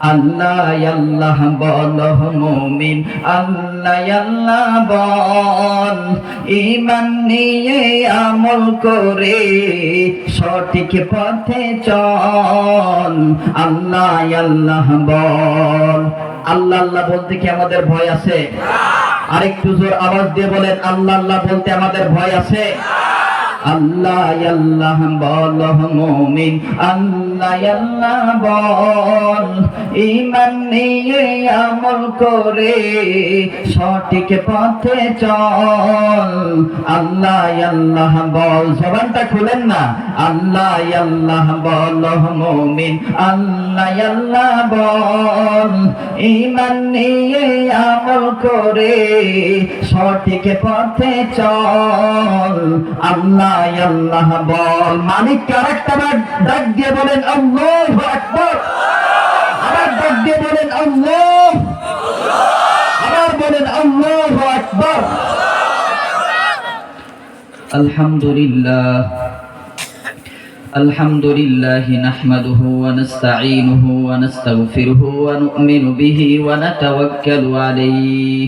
আল্লাহ আল্লাহ বল মুমিন। আল্লাহ আল্লাহ বল ইমান নিয়ে আমল করে সঠিক পথে চল। আল্লাহ আল্লাহ বল। আল্লাহ আল্লাহ বলতে কি আমাদের ভয় আছে? আরেকটু জোর আওয়াজ দিয়ে বলেন, আল্লাহ আল্লাহ বলতে আমাদের ভয় আছে? আল্লাহ আল্লাহ বল মুমিন। আল্লাহ আল্লাহ, বল। ইমান নিয়ে আমল করে সঠিক পথে চল। আল্লাহ আল্লাহ, বল। জবানটা খুলেন না? আল্লাহ আল্লাহ বল মুমিন। আল্লাহ আল্লাহ, বল। ইমান নিয়ে আমল করে সঠিক পথে চল। আল্লাহ আল্লাহ বল মালিক আরেকটা বার ডাক দিয়ে বলেন আল্লাহু আকবার আবার ডাক দিয়ে বলেন আল্লাহ আবার বলেন আল্লাহু আকবার আলহামদুলিল্লাহ الحمد لله نحمده ونستعينه ونستغفره ونؤمن به ونتوكل عليه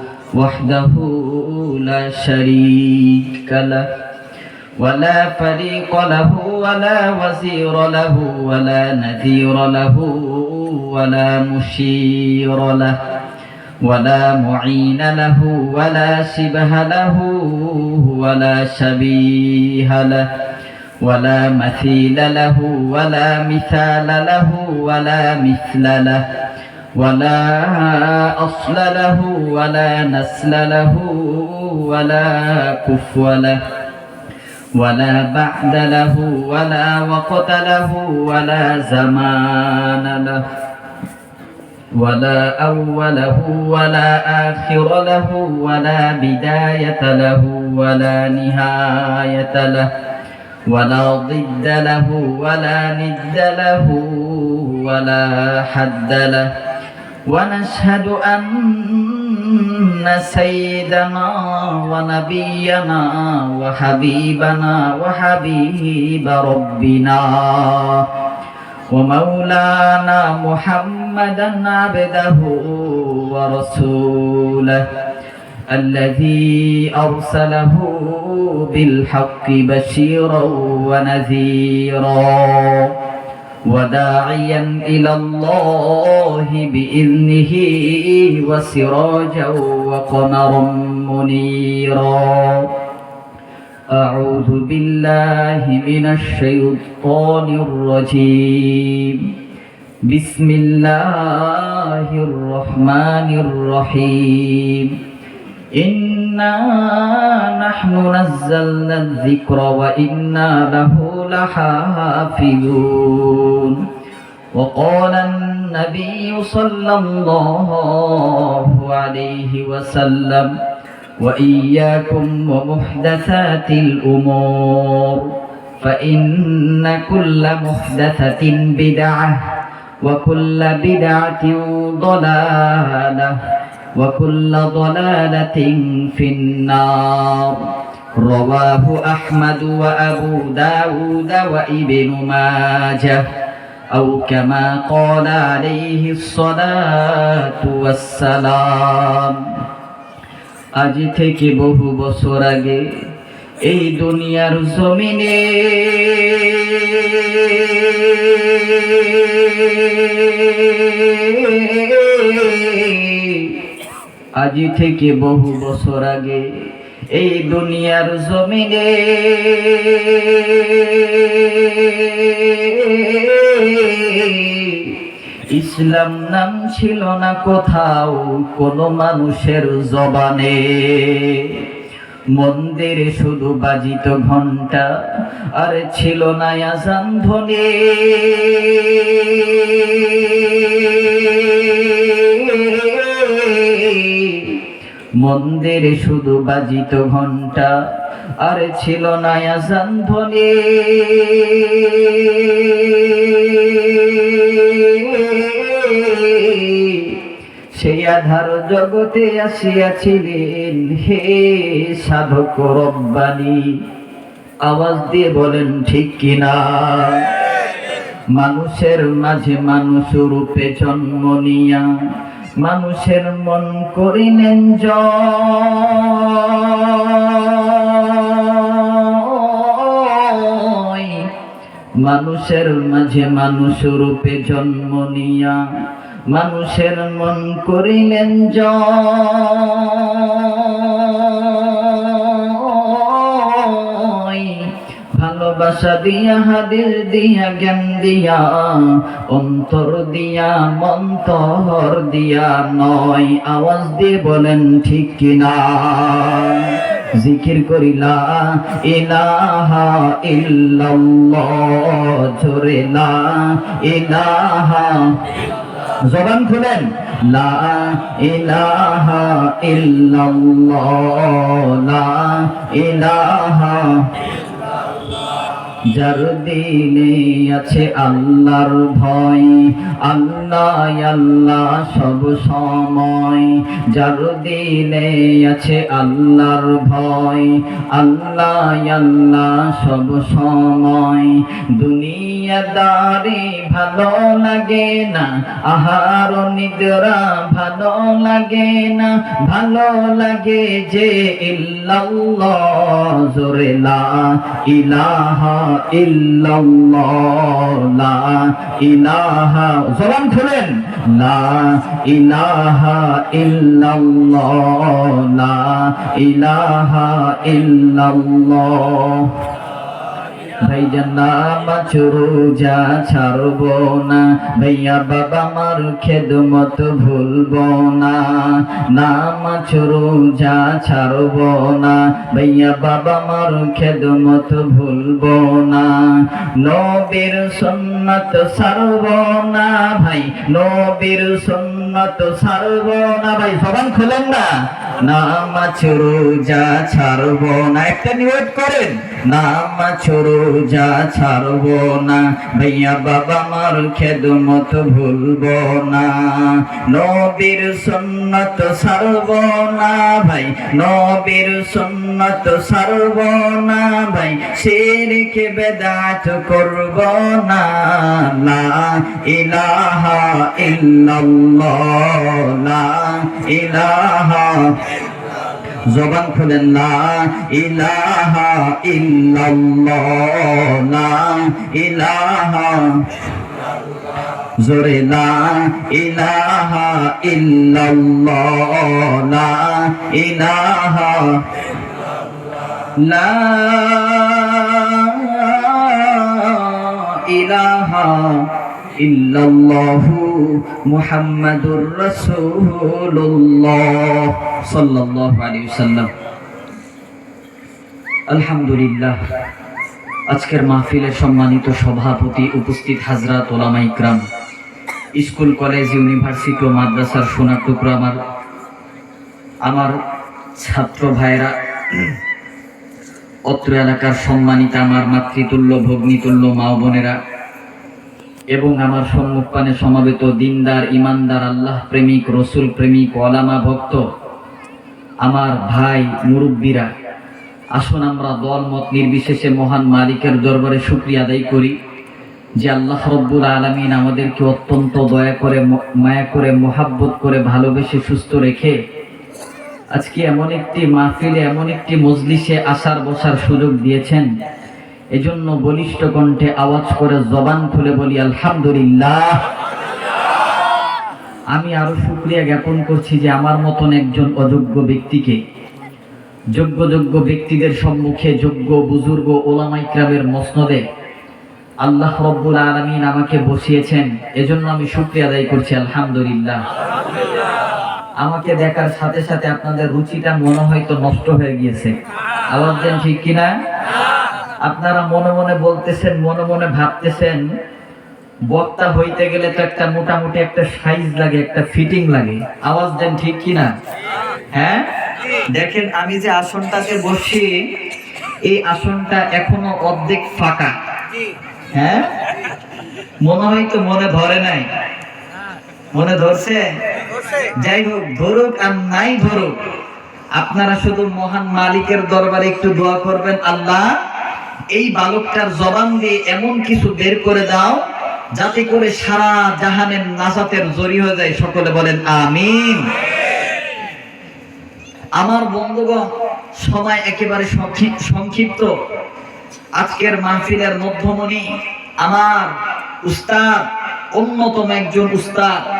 وحده لا شريك له ولا فريق له ولا وزير له ولا نذير له ولا مشير له ولا معين له ولا شبه له ولا شبيه له ولا مثيل له ولا مثال له ولا مثل له ولا أصل له ولا نسل له ولا كفو له ولا بعد له ولا وقت له ولا زمان له ولا أوله ولا آخر له ولا بداية له ولا نهاية له ولا ضد له ولا ند له ولا حد له ونشهد أن سيدنا ونبينا وحبيبنا وحبيب ربنا ومولانا محمدا عبده ورسوله الذي أرسله بالحق بشيرا ونذيرا. وداعيا إلى الله بإذنه وسراجا وقمرا منيرا أعوذ بالله من الشيطان الرجيم بسم الله الرحمن الرحيم إنا نحن نزلنا الذكر وإنا له لحافظون وقال النبي صلى الله عليه وسلم وإياكم ومحدثات الأمور فإن كل محدثة بدعة وكل بدعة ضلالة وكل ضلالة في النار رواه أحمد وأبو داود وابن ماجه أو كما قال عليه الصلاة والسلام আজ থেকে বহু বছর আগে এই দুনিয়ার জমিনে আজ থেকে বহু বছর আগে এই দুনিয়ার জমিনে ইসলাম নাম ছিল না কোথাও কোনো মানুষের জবানে। মন্দিরে শুধু বাজিত ঘণ্টা আর ছিল না আজান ধ্বনি। মন্দিরে শুধু বাজিত ঘণ্টা আর ছিল না ধ্বনি। সেই আধার জগতে আসিয়াছিলেন হে সাধক রব্বানি। আওয়াজ দিয়ে বলেন, ঠিক কিনা? মানুষের মাঝে মানুষ রূপে জন্ম নিয়া মানুষের মন করিলেন জ। মানুষের মাঝে মানুষ রূপে জন্ম নিয়া মানুষের মন করিলেন জয় ভালোবাসা দিয়া হাদিস দিয়া, জ্ঞান দিয়া, অন্তর দিয়া, মন্তর দিয়া, নয় আওয়াজ দিয়ে বলেন, ঠিক কিনা? জিকির করিলা, ইলাহা ইল্লাল্লাহ, জোরে ইলাহা জবান খুলেন, লা ইলাহা ইল্লাল্লাহ, লা ইলাহা যার দিলে আছে আল্লাহর ভয়, আল্লাহ আল্লাহ সব সময়। যার দিলে আছে আল্লাহর ভয়, আল্লাহ আল্লাহ সব সময়। দুনিয়াদারি ভালো লাগে না, আহার নিদ্রা ভালো লাগে না। ভালো লাগে যে ইল্লাল্লাহ, জোরে লা ইলাহা ইল্লাল্লাহ লা ইলাহা জবান খুলেন। লা ইলাহা ইল্লাল্লাহ লা ইলাহা ইল্লাল্লাহ। ভাইজান নামাজ রোজা ছাড়বো না। ভাইয়া বাবা মার খেদমত ভুলবো না। নামাজ রোজা ছাড়বো না। ভাইয়া বাবা মার খেদমত ভুলবো না। নবীর সুন্নত ছাড়বো না ভাই। নবীর সুন্নত ছাড়বো না ভাই। সবান খুলেন না। নামাজ রোজা ছাড়বো না। একটা নিয়োগ করেন। নামাজ রোজা ছাড়বো না। ভাইয়া বাবা মার খেদমত ভুলব না। নবীর সুন্নত ছাড়বো না ভাই। নবীর সুন্নত ছাড়বো না ভাই। শিরকে বেদাত করব না। লা ইলাহা ইল্লাল্লাহ, লা ইলাহা জবান খুলেন না ইলাহা ইল্লাল্লাহ, লা ইলাহা জোরে, লা ইলাহা ইল্লাল্লাহ, লা ইলাহা লা ইলাহা ইল্লাল্লাহু মুহাম্মাদুর রাসূলুল্লাহ সাল্লাল্লাহু আলাইহি ওয়াসাল্লাম। আলহামদুলিল্লাহ, আজকের মাহফিলের সম্মানিত সভাপতি উপস্থিত হাজরাত ওলামা ইকরাম, স্কুল, কলেজ, ইউনিভার্সিটি ও মাদ্রাসার সোনার টুকরো আমার আমার ছাত্র ভাইরা অত্র এলাকার সম্মানিত আমার মাতৃতুল্য, ভগ্নিতুল্য মা বোনেরা এবং আমার সম্মুখপানে সমাবেত দিনদার, ইমানদার, আল্লাহ প্রেমিক, রসুল প্রেমিক, ওলামা ভক্ত, আমার ভাই, মুরব্বীরা। আসুন আমরা দল, মত নির্বিশেষে মহান মালিকের দরবারে শুক্রিয়া আদায় করি যে আল্লাহ রব্বুল আলমিন আমাদেরকে অত্যন্ত দয়া করে, মায়া করে, মোহাব্বত করে, ভালোবেসে, সুস্থ রেখে আজকে এমন একটি মাহফিলে, এমন একটি মজলিসে আসার বসার সুযোগ দিয়েছেন। এজন্য বলিষ্ঠ কণ্ঠে আওয়াজ করে জবান খুলে বলি, আলহামদুলিল্লাহ। আমি আরও শুক্রিয়া জ্ঞাপন করছি যে আমার মতন একজন অযোগ্য ব্যক্তিকে। যোগ্য যোগ্য ব্যক্তিদের সম্মুখে যোগ্য বুজুর্গ ওলামাই ওলামাইক্রামের মসনদে আল্লাহ রব্বুল আলমিন আমাকে বসিয়েছেন। এজন্য আমি শুক্রিয়া আদায় করছি, আলহামদুলিল্লাহ। আমাকে দেখার সাথে সাথে আপনাদের রুচিটা মনে হয়তো নষ্ট হয়ে গিয়েছে। আওয়াজ দেন ঠিক কিনা? আপনারা মনে মনে বলতেছেন, মনে মনে ভাবতেছেন, বক্তা হইতে গেলে তো একটা মোটামুটি একটা সাইজ লাগে, একটা ফিটিং লাগে। আওয়াজ দেন ঠিক কিনা হ্যাঁ? দেখেন, আমি যে আসনটাতে বসি এই আসনটা এখনও অর্ধেক ফাঁকা। হ্যাঁ? মনে হয় তো মনে ধরে নাই। মনে ধরছে? যাই হোক, ধরুক আর নাই ধরুক, আপনারা শুধু মহান মালিকের দরবারে একটু দোয়া করবেন, আল্লাহ এই বালকটার জবান দিয়ে এমন কিছু বের করে দাও, যাতে করে সারা জাহানের নাসাতের জরি হয়ে যায়। সকলে বলেন, আমিন। আমার বন্ধুগণ, সময় একেবারে সংক্ষি- সংক্ষিপ্ত। আজকের মাহফিলের মধ্যমণি আমার উস্তাদ, অন্যতম একজন উস্তাদ,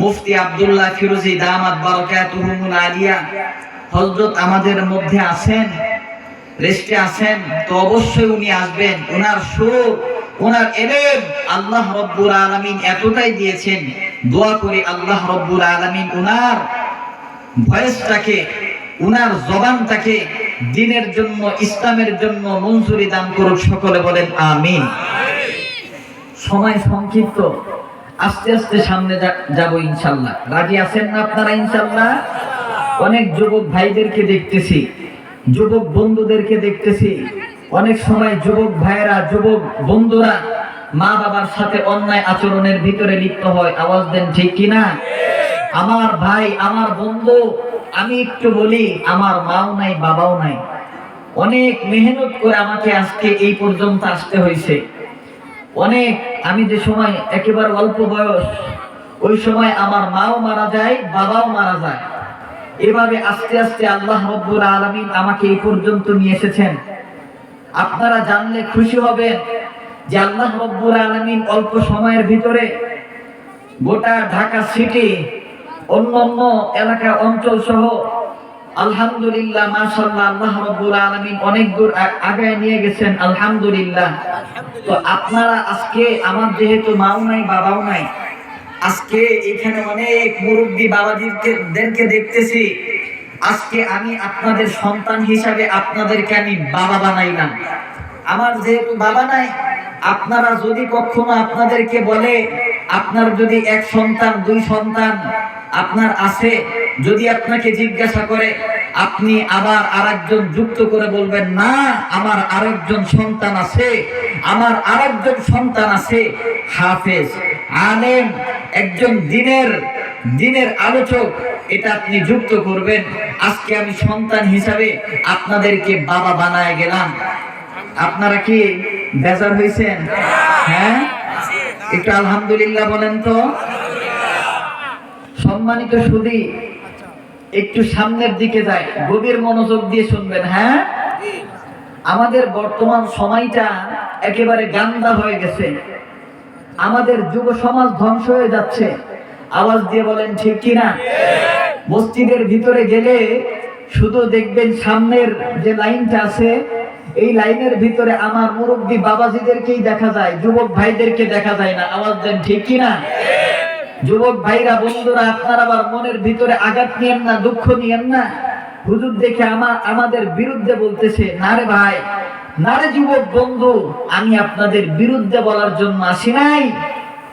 মুফতি আব্দুল্লাহ ফিরোজি, দামাত বারাকাতুহুমুল আলিয়া। হযরত আমাদের মধ্যে আছেন রেস্টে আছেন, তো অবশ্যই উনি আসবেন। ওনার সুর, ওনার এলেম আল্লাহ রব্বুল আলামিন এতটাই দিয়েছেন। দোয়া করে আল্লাহ রব্বুল আলামিন ওনার ভয়েসটাকে, উনার জবানটাকে দিনের জন্য, ইসলামের জন্য মঞ্জুরি দান করুক সকলে বলেন আমিন। সময় সংক্ষিপ্ত। আস্তে আস্তে সামনে যাব ইনশাল্লাহ। রাজি আছেন না আপনারা ইনশাল্লাহ? অনেক যুবক ভাইদেরকে দেখতেছি। যুবক বন্ধুদেরকে দেখতেছি। অনেক সময় যুবক ভাইয়েরা, যুবক বন্ধুরা মা বাবার সাথে অন্যায় আচরণের ভিতরে লিপ্ত হয়। আওয়াজ দেন, ঠিক কিনা আমার ভাই, আমার বন্ধু, আমি একটু বলি, আমার মাও নাই, বাবাও নাই। অনেক মেহনত করে আমাকে আজকে এই পর্যন্ত আসতে হয়েছে। অনেক, আমি যে সময় একেবারে অল্প বয়স, ওই সময় আমার মাও মারা যায়, বাবাও মারা যায়। এভাবে আস্তে আস্তে আল্লাহ রব্বুল আলামিন আমাকে এই পর্যন্ত নিয়ে এসেছেন। আপনারা জানলে খুশি হবেন যে আল্লাহ রব্বুল আলামিন অল্প সময়ের ভিতরে গোটা ঢাকা সিটি, অন্যান্য এলাকা অঞ্চল সহ আলহামদুলিল্লাহ, মাশাআল্লাহ, আল্লাহ রাব্বুল আলামিন অনেক দূর আগায় নিয়ে গেছেন, আলহামদুলিল্লাহ। তো আপনারা আজকে, আমার যেহেতু মাও নাই, বাবাও নাই আজকে এখানে অনেক মুরব্বী বাবাজিকে দেরকে দেখতেছি। আজকে আমি আপনাদের সন্তান হিসাবে আপনাদেরকে আমি বাবা বানাইলাম। আমার যেহেতু বাবা নাই, আপনারা যদি কখনো আপনাদেরকে বলে, আপনার যদি এক সন্তান, দুই সন্তান আপনার আছে, যদি আপনাকে জিজ্ঞাসা করে, আপনি আবার আরেকজন যুক্ত করে বলবেন, না, আমার আরেকজন সন্তান আছে, আমার আরেকজন সন্তান আছে, হাফেজ, আলেম একজন দিনের দিনের আলোচক, এটা আপনি যুক্ত করবেন। আজকে আমি সন্তান হিসাবে আপনাদেরকে বাবা বানায় গেলাম। আপনারা কি বেজার হয়েছেন? হ্যাঁ? একটু আলহামদুলিল্লাহ বলেন তো। সম্মানিত সুদী, একটু সামনের দিকে যায় গভীর মনোযোগ দিয়ে শুনবেন হ্যাঁ? আমাদের বর্তমান সময়টা একেবারে গান্দা হয়ে গেছে। আমাদের যুব সমাজ ধ্বংস হয়ে যাচ্ছে। আওয়াজ দিয়ে বলেন, ঠিক কিনা? মসজিদের ভিতরে গেলে শুধু দেখবেন সামনের যে লাইনটা আছে, এই লাইনের ভিতরে আমার মুরব্বী বাবাজিদেরকেই দেখা যায়, যুবক ভাইদেরকে দেখা যায় না। আওয়াজ দেন, ঠিক কিনা? যুবক ভাইরা, বন্ধুরা, আপনার আবার মনের ভিতরে আঘাত নিয়েন না, দুঃখ নিয়েন না। হুজুর দেখে আমার আমাদের বিরুদ্ধে বলতেছে, না রে ভাই না রে যুবক বন্ধু, আমি আপনাদের বিরুদ্ধে বলার জন্য আসি নাই।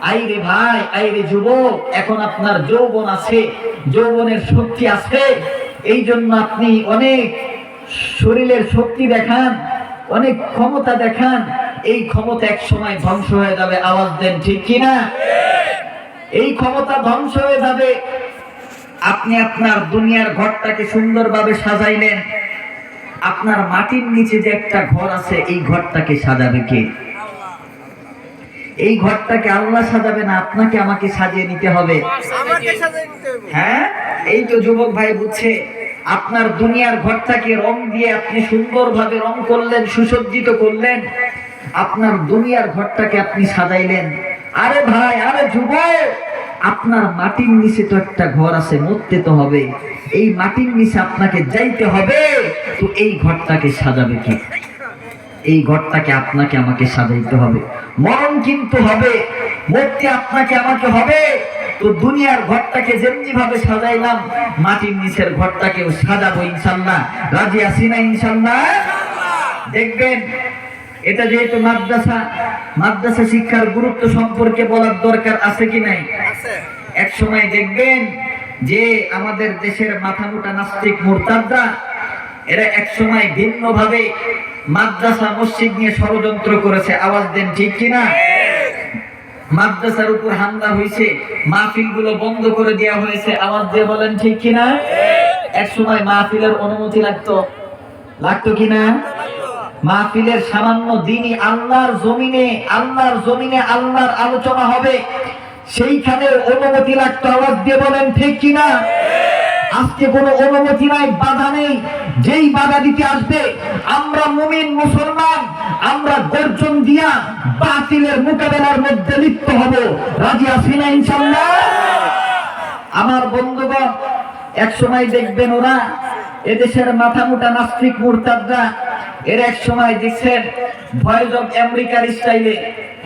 আইরে ভাই আইরে যুবক, এখন আপনার যৌবন আছে, যৌবনের শক্তি আছে। এই জন্য আপনি অনেক শরীরের শক্তি দেখান, অনেক ক্ষমতা দেখান। এই ক্ষমতা এক সময় ধ্বংস হয়ে যাবে, আওয়াজ দেন ঠিক কিনা? এই ক্ষমতা ধ্বংস হয়ে যাবে। আপনি আপনার দুনিয়ার ঘরটাকে সুন্দরভাবে সাজাইলেন। আপনার মাটির নিচে যে একটা ঘর আছে এই ঘরটাকে সাজাবে কে? এই ঘরটাকে আল্লাহ সাজাবে না আপনাকে আমাকে সাজিয়ে নিতে হবে। হ্যাঁ? এই তো যুবক ভাই বুঝছে আপনার দুনিয়ার ঘরটাকে রং দিয়ে আপনি সুন্দরভাবে রং করলেন সুসজ্জিত করলেন আপনার দুনিয়ার ঘরটাকে আপনি সাজাইলেন। আরে ভাই আরে যুবক আপনার মাটির নিচে তো একটা ঘর আছে মরতে তো হবে এই মাটির নিচে আপনাকে যাইতে হবে। তো এই ঘরটাকে সাজাবে কি? এই ঘরটাকে আপনাকে আমাকে সাজাইতে হবে। মরণ কিন্তু হবে মরতে আপনাকে আমাকে হবে। তো দুনিয়ার ঘরটাকে যেমনি ভাবে সাজাইলাম মাটির নিচের ঘরটাকেও সাজাবো ইনশাল্লাহ। রাজি আছি না ইনশাল্লাহ? দেখবেন এটা যেহেতু মাদ্রাসা মাদ্রাসা শিক্ষার গুরুত্ব সম্পর্কে বলার দরকার আছে কি নাই? এক সময় দেখবেন যে আমাদের দেশের মাথামোটা নাস্তিক মুরতাদরা, এরা এক একসময় ভিন্নভাবে মাদ্রাসা, মসজিদ নিয়ে ষড়যন্ত্র করেছে। আওয়াজ দেন ঠিক কিনা? মাদ্রাসার উপর হামলা হয়েছে মাহফিলগুলো বন্ধ করে দেওয়া হয়েছে। আওয়াজ দিয়ে বলেন ঠিক কিনা? এক সময় মাহফিলের অনুমতি লাগতো। লাগতো কিনা? মাহফিলের সামান্য দিনই আল্লাহর জমিনে আল্লাহর জমিনে আল্লাহর আলোচনা হবে। সেইখানে অনুমতি লাগতো। আওয়াজ দিয়ে বলেন, ঠিক কিনা? আজকে কোনো অনুমতি নাই, বাধা নেই। যেই বাধা দিতে আসবে, আমরা মুমিন, মুসলমান, আমরা গর্জন দিয়া বাতিলের মোকাবেলার মধ্যে লিপ্ত হব। রাজি আছি না ইনশাল্লাহ আমার বন্ধুগণ, এক সময় দেখবেন ওরা এদেশের মাথা মোটা নাস্তিক, মুরতাদরা এর এক সময় দেখছেন ভয়েস অফ আমেরিকার স্টাইলে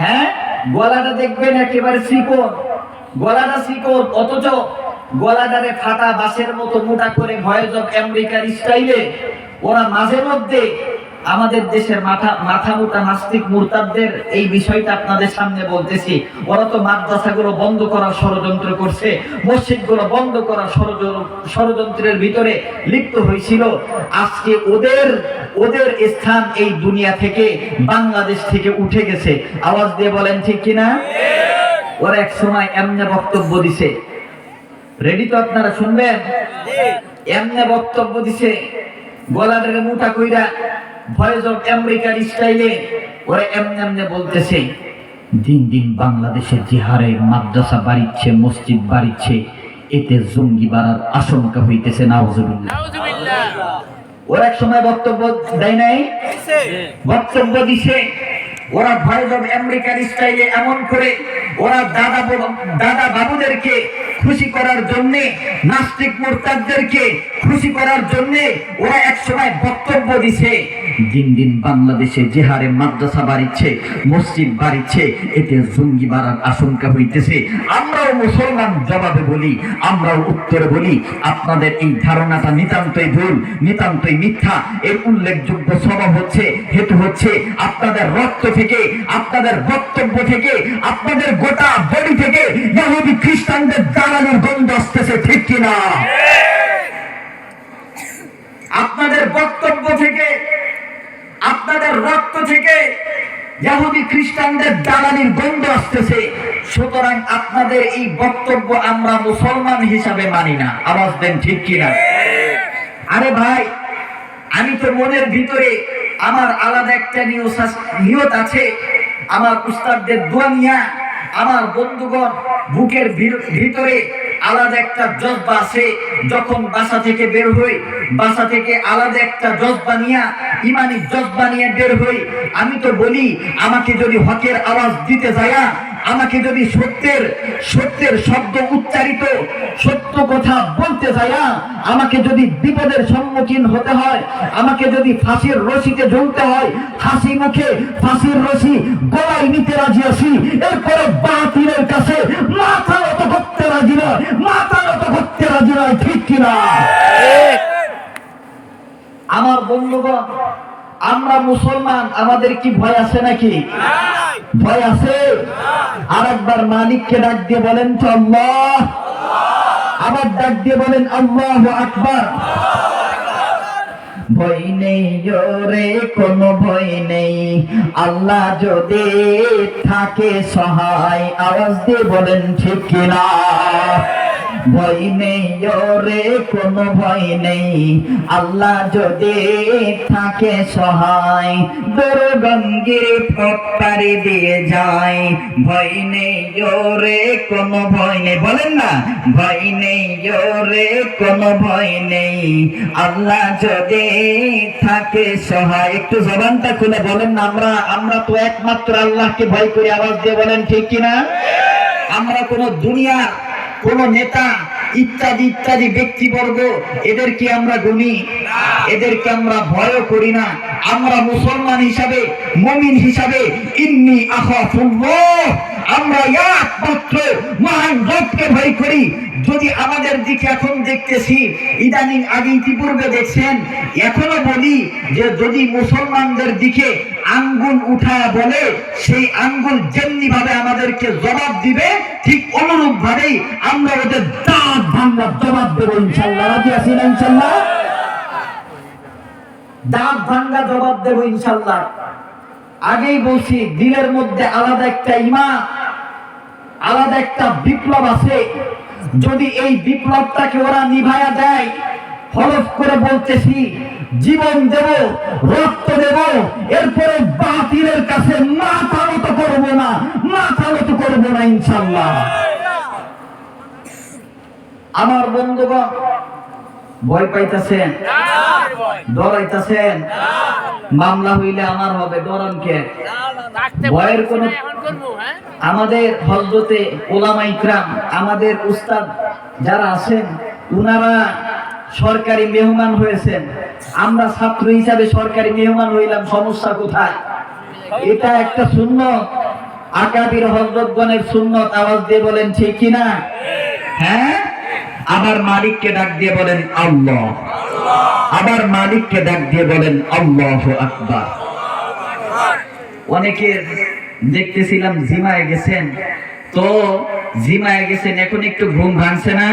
হ্যাঁ? গলাটা দেখবেন একেবারে শিকড় গলাটা শিকড় অথচ গলাটারে ফাটা বাসের মতো মোটা করে ভয়েস অফ আমেরিকার স্টাইলে ওরা মাঝে মধ্যে আমাদের দেশের মাথা মাথা মোটা নাস্তিক মুরতাদদের এই বিষয়টা আপনাদের সামনে বলতেছি। ওরা তো মাদ্রাসাগুলো বন্ধ করার ষড়যন্ত্র করছে। মসজিদগুলো বন্ধ করার ষড়য- ষড়যন্ত্রের ভিতরে লিপ্ত হয়েছিল। আজকে ওদের ওদের স্থান এই দুনিয়া থেকে বাংলাদেশ থেকে উঠে গেছে। আওয়াজ দিয়ে বলেন ঠিক কিনা? ওরা এক সময় এমনি বক্তব্য দিছে। রেডি তো আপনারা শুনবেন? এমনি বক্তব্য দিছে। গলাটারে মোটা কইরা ভয়েস অফ আমেরিকার স্টাইলে ওরা এমনি এমনি বলতেছে দিন দিন বাংলাদেশের যে হারে মাদ্রাসা বাড়িচ্ছে মসজিদ বাড়িচ্ছে এতে জঙ্গি বাড়ার আশঙ্কা হইতেছে নাওজুবিল্লাহ ওরা এক সময় বক্তব্য দেয় নাই? বক্তব্য দিছে। ওরা ভয়েস অফ আমেরিকার স্টাইলে এমন করে ওরা দাদা দাদা বাবুদেরকে খুশি করার জন্য, নাস্তিক মোরতাদদেরকে খুশি করার জন্য ওরা এক সময় বক্তব্য দিছে। দিন দিন বাংলাদেশে যে হারে মাদ্রাসা বাড়িচ্ছে, মসজিদ বাড়িচ্ছে, এতে জঙ্গি বাড়ার আশঙ্কা হইতেছে। আমরাও মুসলমান জবাবে বলি, আমরাও উত্তরে বলি, আপনাদের এই ধারণাটা নিতান্তই ভুল, নিতান্তই মিথ্যা। এর উল্লেখযোগ্য স্বভাব হচ্ছে, হেতু হচ্ছে, আপনাদের রক্ত থেকে, আপনাদের বক্তব্য থেকে, আপনাদের গোটা বডি থেকে ইহুদি খ্রিস্টানদের দালালির গন্ধ আসতেছে, ঠিক কিনা? আপনাদের বক্তব্য থেকে, আপনাদের রক্ত থেকে ইহুদি খ্রিস্টানদের দালালির গন্ধ আসতেছে। সুতরাং আপনাদের এই বক্তব্য আমরা মুসলমান হিসাবে মানি না। আওয়াজ দেন, ঠিক কিনা? আরে ভাই, আমি তো মনের ভিতরে আমার আলাদা একটা নিয়ত আছে। আমার উস্তাদদের দোয়া নিয়া আমার বন্ধুগণ বুকের ভিতরে আলাদা একটা জজ্বা আছে। যখন বাসা থেকে বের হই, বাসা থেকে আলাদা একটা জজ্বা নিয়া, ইমানি জজ্বা নিয়ে বের হই। আমি তো বলি, আমাকে যদি হকের আওয়াজ দিতে যায় আমাকে যদি সত্যের সত্যের শব্দ উচ্চারিত সত্য কথা বলতে যায় আমাকে যদি বিপদের সম্মুখীন হতে হয় আমাকে যদি ফাঁসির রশিতে ঝুলতে হয় হাসি মুখে ফাঁসির রশি গলায় নিতে রাজি আছি এরপরে বাতিলের কাছে মাথা নত করতে রাজি নয় মাথা নত করতে রাজি নয় ঠিক কিনা? আমার বন্ধুগণ আমরা মুসলমান, আমাদের কি ভয় আছে নাকি? ভয় আছে? আর একবার মালিককে ডাক দিয়ে বলেন তো আবার ডাক দিয়ে বলেন, আল্লাহ আকবার। ভয় নেই রে কোনো ভয় নেই। আল্লাহ যদি থাকে সহায়, আওয়াজ দিয়ে বলেন, ঠিক কিনা? ভয় নেই রে কোনো ভয় নেই। আল্লাহ যদি থাকে সহায় বড় গঙ্গির পারি দিয়ে যায়। ভয় নেই রে কোনো ভয় নেই। বলেন না, ভয় নেই রে কোনো ভয় নেই। আল্লাহ যদি থাকে সহায়, একটু জবানটা খুলে বলেন না, আমরা আমরা তো একমাত্র আল্লাহকে ভয় করি। আওয়াজ দিয়ে বলেন, ঠিক কিনা? আমরা কোন দুনিয়া কোন নেতা ইত্যাদি ইত্যাদি ব্যক্তিবর্গ, এদেরকে আমরা গুনি এদেরকে আমরা ভয় করি না। আমরা মুসলমান হিসাবে, মমিন হিসাবে, ইন্নি আখাফুল্লাহ। আমরা একমাত্র মহান রবকে ভয় করি। যদি আমাদের দিকে এখন দেখতেছি, ইদানিং আগে ইতিপূর্বে দেখছেন, এখনও বলি যে যদি মুসলমানদের দিকে আঙ্গুল উঠা বলে, সেই আঙ্গুল যেমনি ভাবে আমাদেরকে জবাব দিবে, ঠিক অনুরূপ ভাবেই আমরা ওদের দাঁত ভাঙ্গার জবাব দেবো, ইনশাল্লাহ। রাজি আছি না ইনশাল্লাহ? দাঁত ভাঙ্গা জবাব দেবো, ইনশাল্লাহ। আগেই বলছি, দিলের মধ্যে আলাদা একটা ইমা, আলাদা একটা বিপ্লব আছে। যদি এই বিপ্লবটাকে ওরা নিভায়া দেয়, হলফ করে বলতেছি, জীবন দেব, রক্ত দেব, এরপরে বাতিলের কাছে মাথা নত করব না, মাথা নত করব না, ইনশাল্লাহ। আমার বন্ধুগণ, ভয় পাইতেছেন? ডরাইতেছেন মামলা হইলে আমার হবে ডরনকে ভয়ের কোন আমাদের হজরতে ওলামা ইকরাম, আমাদের উস্তাদ যারা আছেন, উনারা সরকারি মেহমান হয়েছেন। আমরা ছাত্র হিসাবে সরকারি মেহমান হইলাম, সমস্যা কোথায়? এটা একটা শূন্য আকাবির হজরতগণের শূন্য আওয়াজ দিয়ে বলেন, ঠিক কিনা? হ্যাঁ? আবার মালিককে ডাক দিয়ে বলেন আল্লাহ। আবার মালিককে ডাক দিয়ে বলেন আল্লাহ আকবার। অনেকের দেখতেছিলাম জিমায় গেছেন। তো জিমায় গেছেন, এখন একটু ঘুম ভাঙছে না?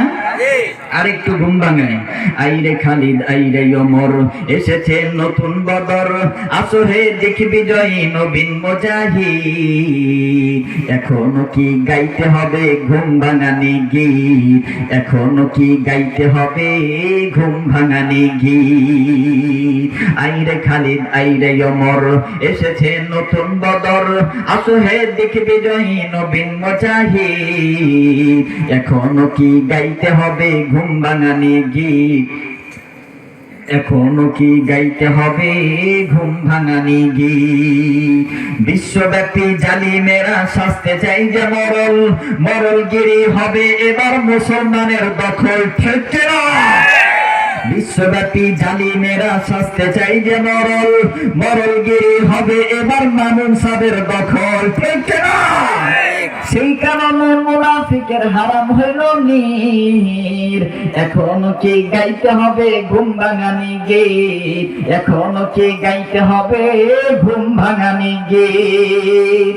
আর একটু ঘুম ভাঙে। আইরে খালিদ, আইরে অমর, এসেছে নতুন বদর। আসো হে দেখবি জয় নবীন মজাহি এখনও কি গাইতে হবে ঘুম ভাঙানি গীত? এখনও কি গাইতে হবে ঘুম ভাঙানি গীত? আইরে খালিদ, আইরে অমর, এসেছে নতুন বদর। আসো হে দেখবি জয় নবীন মজাহি এখনও কি গাইতে হবে ঘুম ভাঙানি গীত। এখনও কি গাইতে হবে ঘুম ভাঙানি গি বিশ্বব্যাপী জালিমেরা শাস্তে চাই যে মরল। গিরি হবে এবার মুসলমানের দখল ঠেকেরা বিশ্বব্যাপী জালিমেরা শাস্তে চাই যে মরল। মরলগিরি হবে এবার মামুন সাদের দখল। সেই কারণে মুনাফিকের হারাম হইল নীর। এখনও কি গাইতে হবে ঘুম ভাঙানি গীত? এখনও কি গাইতে হবে ঘুম ভাঙানি গীত?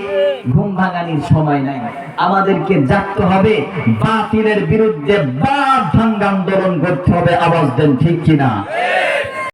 ঘুম ভাঙানির সময় নাই। আমাদেরকে জাগতে হবে, বাতিলের বিরুদ্ধে বাদ ভাঙ্গ আন্দোলন করতে হবে। আওয়াজ দেন ঠিক কিনা?